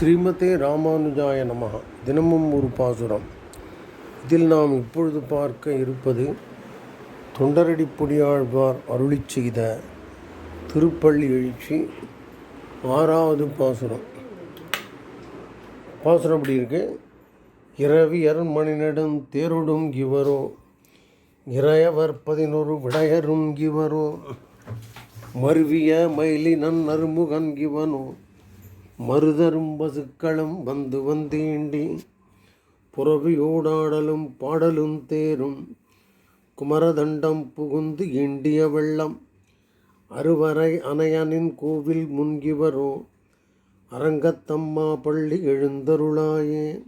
ஸ்ரீமதே ராமானுஜாய நமகா தினமும் ஒரு பாசுரம். இதில் நாம் இப்பொழுது பார்க்க இருப்பது தொண்டரடிப்பொடியாழ்வார் அருளிச் செய்த திருப்பள்ளி எழுச்சி ஆறாவது பாசுரம். பாசுரம் அப்படி இருக்கு? இரவியர் மணிநடும் தேருடும் இவரோ இறையவர் பதினொரு விடையரும் இவரோ மருவிய மயிலினன் அருமுகன் இவனோ மருதரும் பசுக்களும் வந்து வந்தீண்டி புறவியோடாடலும் பாடலும் தேரும். குமரதண்டம் புகுந்து இண்டிய வெள்ளம் அறுவரை அணையனின் கோவில் முன்கிவரோ அரங்கத்தம்மா பள்ளி எழுந்தருளாயே.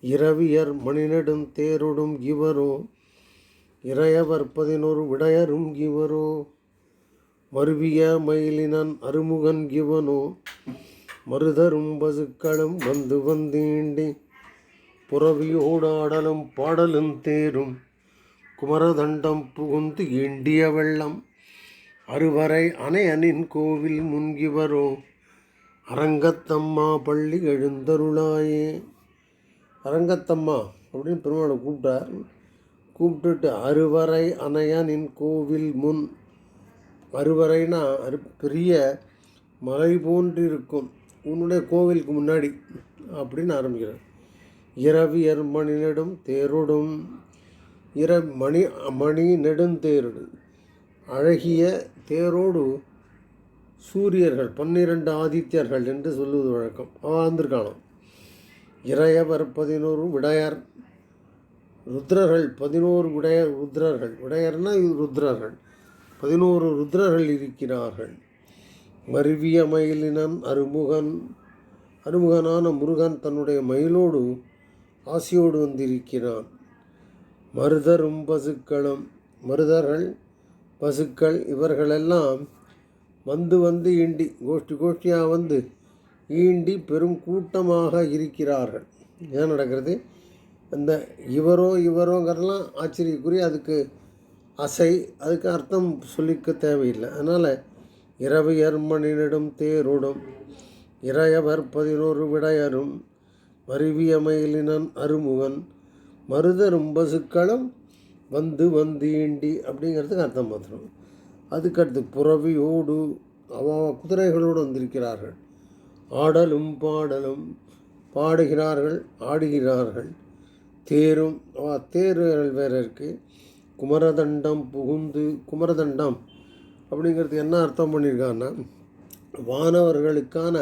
இரவியர் மணிநெடும் தேரொடும் இவரோ இறையவர் பதினொரு விடையரும் இவரோ. மருவிய மயிலினன் அருமுகன் இவனோ மருதரும் பசுக்களும் வந்து வந்தீண்டி புறவியோடாடலும் பாடலும் தேரும். குமரதண்டம் புகுந்து ஈண்டிய வெள்ளம். அறுவரை அணையனின் கோவில் முன்கிவரோ அரங்கத்தம்மா பள்ளி எழுந்தருளாயே. அரங்கத்தம்மா அப்படின்னு பெருமாளை கூப்பிட்டார். கூப்பிட்டுட்டு அறுவரை அணையனின் கோவில் முன். அறுவரைனா அரு பெரிய மலை போன்றிருக்கும். உன்னுடைய கோவிலுக்கு முன்னாடி அப்படின்னு ஆரம்பிக்கிறார் இரவியர் மணி நெடும் தேரோடும் இர மணி மணி நெடுந்தேரோடு அழகிய தேரோடு சூரியர்கள் பன்னிரண்டு ஆதித்யர்கள் என்று சொல்லுவது வழக்கம். வாழ்ந்திருக்கானாம் இறையவர் பதினோரு விடையர் ருத்ரர்கள் பதினோரு விடைய ருத்ரர்கள். விடையர்னா ருத்ரர்கள். பதினோரு ருத்ரர்கள் இருக்கிறார்கள். மருவிய மயிலினன் அருமுகன் அருமுகனான முருகன் தன்னுடைய மயிலோடு ஆசியோடு வந்திருக்கிறான். மருதரும் பசுக்களும் மருதர்கள் பசுக்கள் இவர்களெல்லாம் வந்து வந்து ஈண்டி கோஷ்டி கோஷ்டியாக வந்து ஈண்டி பெரும் கூட்டமாக இருக்கிறார்கள். ஏன் நடக்கிறது? அந்த இவரோ இவரோங்கிறதெல்லாம் ஆச்சரியக்குரிய அதுக்கு அசை அதுக்கு அர்த்தம் சொல்லிக்க தேவையில்லை. அதனால் இரவு மணினிடும் தேரோடும் இறையவர் பதினோரு விடையரும் மருவியமயிலினன் அருமுகன் மருதரும் பசுக்களும் வந்து வந்தீண்டி அப்படிங்கிறதுக்கு அர்த்தம் மாத்திரம் அதுக்கடுத்து புறவியோடு அவ குதிரைகளோடு வந்திருக்கிறார்கள். ஆடலும் பாடலும் பாடுகிறார்கள் ஆடுகிறார்கள். தேரும் அவ தேர்கள் வேற இருக்குது குமரதண்டம் புகுந்து குமரதண்டம் அப்படிங்கிறது என்ன அர்த்தம் பண்ணியிருக்காங்கன்னா வானவர்களுக்கான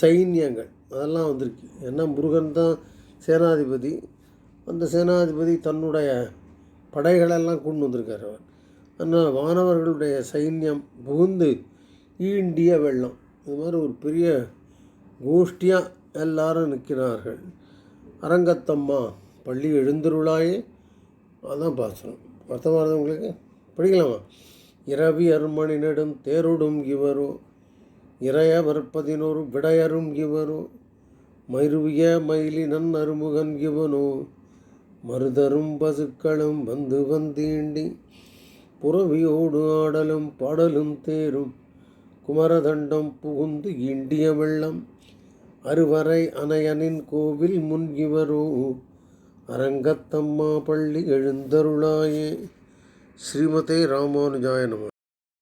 சைன்யங்கள். அதெல்லாம் வந்திருக்கு. ஏன்னா முருகன் தான் சேனாதிபதி. அந்த சேனாதிபதி தன்னுடைய படைகளெல்லாம் கொண்டு வந்திருக்கார் அவர். அதனால் வானவர்களுடைய சைன்யம் புகுந்து ஈண்டிய வெள்ளம். இது மாதிரி ஒரு பெரிய கோஷ்டியாக எல்லாரும் நிற்கிறார்கள். அரங்கத்தம்மா பள்ளி எழுந்திருளாயே. அதான் பாசனம் அர்த்தமாக இருந்தவங்களுக்கு படிக்கலாமா? இரவி அருமணி நெடும் தேருடும் இவரோ இறையவர் பதினோரு விடையரும் இவரோ மருவிய மயிலினன் அருமுகன் இவனோ மருதரும் பசுக்களும் வந்து வந்தீண்டி புறவியோடு ஆடலும் பாடலும் தேரும் குமரதண்டம் புகுந்து இண்டிய வெள்ளம் அருவரை அணையனின் கோவில் முன் இவரோ அரங்கத்தம்மா பள்ளி எழுந்தருளாயே. ஸ்ரீமதே ராமானுஜாய நம